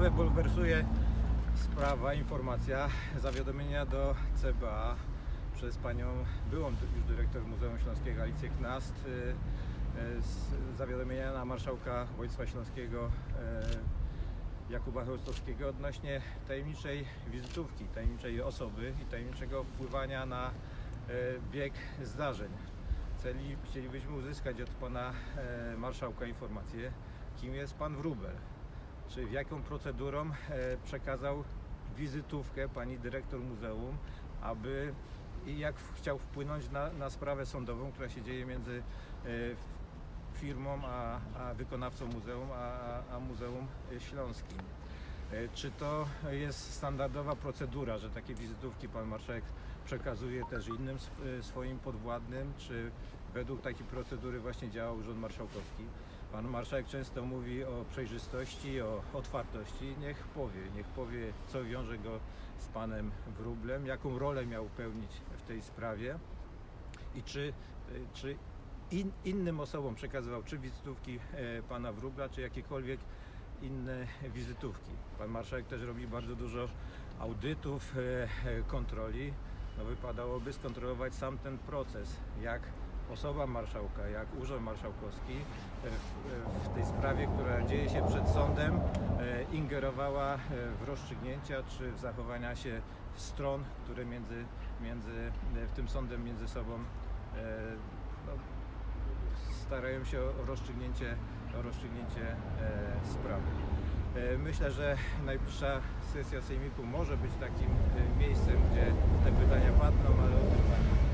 Budowę bulwersuje sprawa, informacja zawiadomienia do CBA przez panią byłą już dyrektor Muzeum Śląskiego Alicję Knast y, y, z zawiadomienia na marszałka województwa śląskiego y, Jakuba Chełstowskiego odnośnie tajemniczej wizytówki, tajemniczej osoby i tajemniczego wpływania na bieg zdarzeń. Celi chcielibyśmy uzyskać od pana marszałka informację, kim jest pan Wróbel. Czy w jaką procedurą e, przekazał wizytówkę pani dyrektor muzeum, aby i jak chciał wpłynąć na, na sprawę sądową, która się dzieje między e, firmą a, a wykonawcą muzeum, a, a- Muzeum Śląskim. E, Czy to jest standardowa procedura, że takie wizytówki pan marszałek przekazuje też innym sw- swoim podwładnym, czy według takiej procedury właśnie działa Urząd Marszałkowski? Pan marszałek często mówi o przejrzystości, o otwartości. Niech powie, niech powie, co wiąże go z panem Wróblem, jaką rolę miał pełnić w tej sprawie i czy, e, czy in, innym osobom przekazywał czy wizytówki e, pana Wróbla, czy jakiekolwiek inne wizytówki. Pan marszałek też robi bardzo dużo audytów, e, kontroli. No wypadałoby skontrolować sam ten proces, jak osoba marszałka, jak urząd marszałkowski e, w, w tej sprawie, która dzieje się przed sądem, e, ingerowała e, w rozstrzygnięcia czy w zachowania się stron, które między, między e, tym sądem między sobą e, no, starają się o rozstrzygnięcie, o rozstrzygnięcie e, sprawy. E, Myślę, że najbliższa sesja Sejmiku może być takim e, miejscem, gdzie te pytania padną, ale o tym.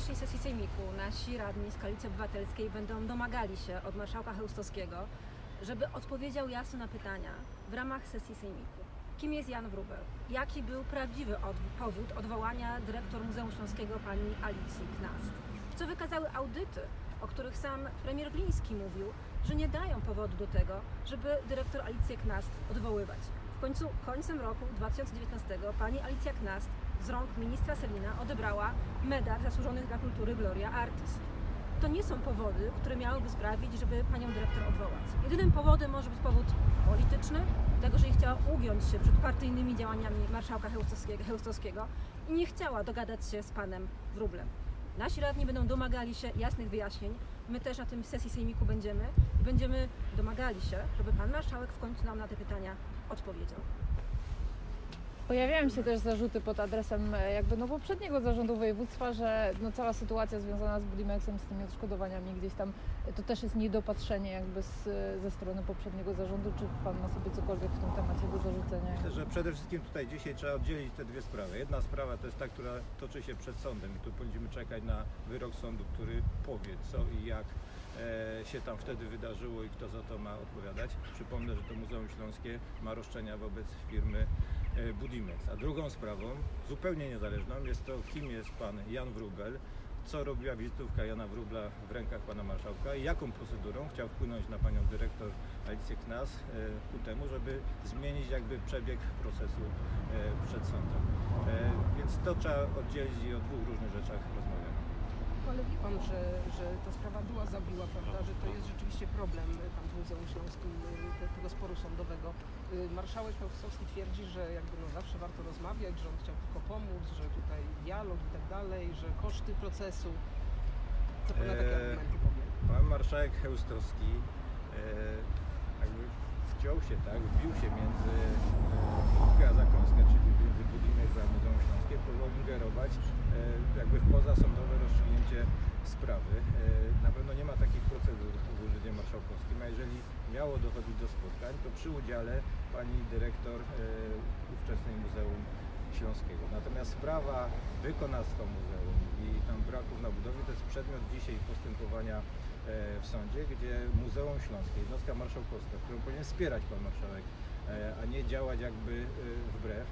Najbliższej sesji Sejmiku nasi radni z Koalicji Obywatelskiej będą domagali się od marszałka Chełstowskiego, żeby odpowiedział jasno na pytania w ramach sesji Sejmiku. Kim jest Jan Wróbel? Jaki był prawdziwy od, powód odwołania dyrektor Muzeum Śląskiego pani Alicji Knast? Co wykazały audyty, o których sam premier Gliński mówił, że nie dają powodu do tego, żeby dyrektor Alicję Knast odwoływać. W końcu końcem roku 2019 pani Alicja Knast z rąk ministra Selina odebrała medal zasłużonych dla kultury Gloria Artis. To nie są powody, które miałyby sprawić, żeby panią dyrektor odwołać. Jedynym powodem może być powód polityczny, tego, że nie chciała ugiąć się przed partyjnymi działaniami marszałka Chełstowskiego, i nie chciała dogadać się z panem Wróblem. Nasi radni będą domagali się jasnych wyjaśnień. My też na tym sesji sejmiku będziemy i będziemy domagali się, żeby pan marszałek w końcu nam na te pytania odpowiedział. Pojawiają się też zarzuty pod adresem e, jakby no poprzedniego zarządu województwa, że no cała sytuacja związana z Budimexem, z tymi odszkodowaniami gdzieś tam, e, to też jest niedopatrzenie jakby z, e, ze strony poprzedniego zarządu. Czy Pan ma sobie cokolwiek w tym temacie do zarzucenia? Myślę, że przede wszystkim tutaj dzisiaj trzeba oddzielić te dwie sprawy. Jedna sprawa to jest ta, która toczy się przed sądem i tu będziemy czekać na wyrok sądu, który powie co i jak się tam wtedy wydarzyło i kto za to ma odpowiadać. Przypomnę, że to Muzeum Śląskie ma roszczenia wobec firmy Budimex. A drugą sprawą, zupełnie niezależną, jest to, kim jest pan Jan Wróbel, co robiła wizytówka Jana Wróbla w rękach pana marszałka i jaką procedurą chciał wpłynąć na panią dyrektor Alicję Knas e, ku temu, żeby zmienić jakby przebieg procesu e, przed sądem. E, Więc to trzeba oddzielić i o dwóch różnych rzeczach rozmawiamy. Ale wie pan, że, że ta sprawa była zawiła, prawda, że to jest rzeczywiście problem y, tam w Muzeum Śląskim y, te, tego sporu sądowego. Y, Marszałek Chełstowski twierdzi, że jakby no zawsze warto rozmawiać, że on chciał tylko pomóc, że tutaj dialog i tak dalej, że koszty procesu. Co pan na takie Eee, argumenty powie? Pan marszałek Chełstowski e, jakby wciął się, tak, wbił się między e, a Zakąskę, czyli między Budimek a Muzeum Śląskie, próbował ingerować e, jakby w pozasądowe sprawy. E, na pewno nie ma takich procedur w Urzędzie Marszałkowskim, a jeżeli miało dochodzić do spotkań, to przy udziale pani dyrektor e, ówczesnej Muzeum Śląskiego. Natomiast sprawa wykonawstwa muzeum i tam braków na budowie to jest przedmiot dzisiaj postępowania e, w sądzie, gdzie Muzeum Śląskie, jednostka marszałkowska, którą powinien wspierać pan marszałek, a nie działać jakby wbrew,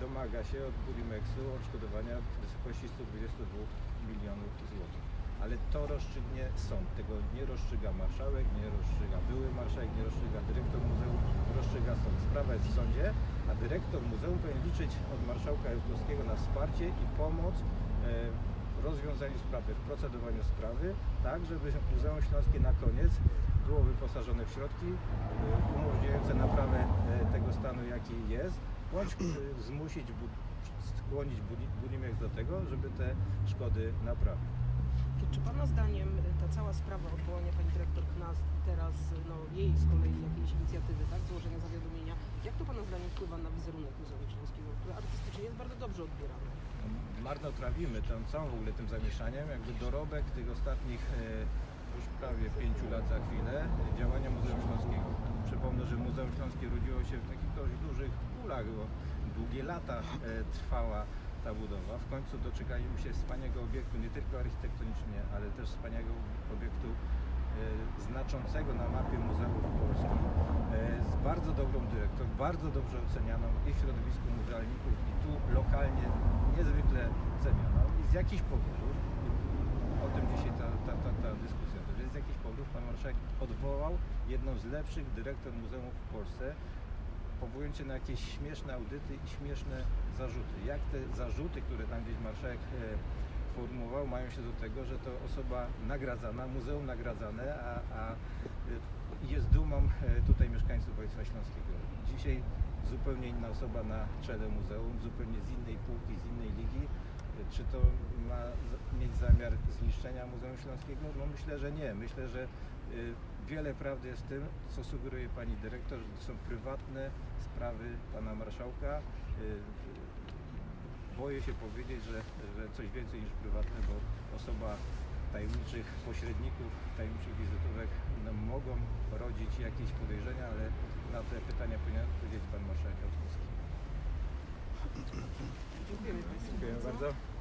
domaga się od Bulimexu odszkodowania w wysokości 122 milionów złotych. Ale to rozstrzygnie sąd. Tego nie rozstrzyga marszałek, nie rozstrzyga były marszałek, nie rozstrzyga dyrektor muzeum, rozstrzyga sąd. Sprawa jest w sądzie, a dyrektor muzeum powinien liczyć od marszałka Jankowskiego na wsparcie i pomoc e, w rozwiązaniu sprawy, w procedowaniu sprawy, tak żeby Muzeum Śląskie na koniec było wyposażone w środki y, umożliwiające naprawę tego stanu, jaki jest, bądź y, zmusić, skłonić Budi- Budimex do tego, żeby te szkody naprawić. To czy Pana zdaniem ta cała sprawa odwołania Pani Dyrektor Knast i teraz no, jej z kolei jakiejś inicjatywy, tak, złożenia zawiadomienia, jak to Pana zdaniem wpływa na wizerunek Muzeum Śląskiego, który artystycznie jest bardzo dobrze odbierany? marnotrawimy tą całą w ogóle tym zamieszaniem, jakby dorobek tych ostatnich e, już prawie pięciu lat za chwilę działania Muzeum Śląskiego. Przypomnę, że Muzeum Śląskie rodziło się w takich dość dużych pulach, bo długie lata e, trwała ta budowa. W końcu doczekaliśmy się wspaniałego obiektu, nie tylko architektonicznie, ale też wspaniałego obiektu e, znaczącego na mapie muzeów Polski, e, z bardzo dobrą dyrektor, bardzo dobrze ocenianą i w środowisku muzealników i tu lokalnie niezwykle cenioną i z jakichś powodów, o tym dzisiaj ta, ta, ta, ta dyskusja, to jest z jakichś powodów pan marszałek odwołał jedną z lepszych dyrektor muzeów w Polsce, powołując się na jakieś śmieszne audyty i śmieszne zarzuty. Jak te zarzuty, które tam gdzieś marszałek e, formułował, mają się do tego, że to osoba nagradzana, muzeum nagradzane, a, a e, jest dumą e, tutaj mieszkańców województwa śląskiego. Dzisiaj zupełnie inna osoba na czele muzeum, zupełnie z innej półki, z innej ligi. Czy to ma mieć zamiar zniszczenia Muzeum Śląskiego? No myślę, że nie. Myślę, że wiele prawdy jest w tym, co sugeruje pani dyrektor, że to są prywatne sprawy pana marszałka. E, Boję się powiedzieć, że, że coś więcej niż prywatne, bo osoba tajemniczych pośredników, tajemniczych wizytówek no, mogą rodzić jakieś podejrzenia, ale na te pytania powinien odpowiedzieć pan marszałek Jackowski. Dziękujemy Państwu Dziękuję bardzo.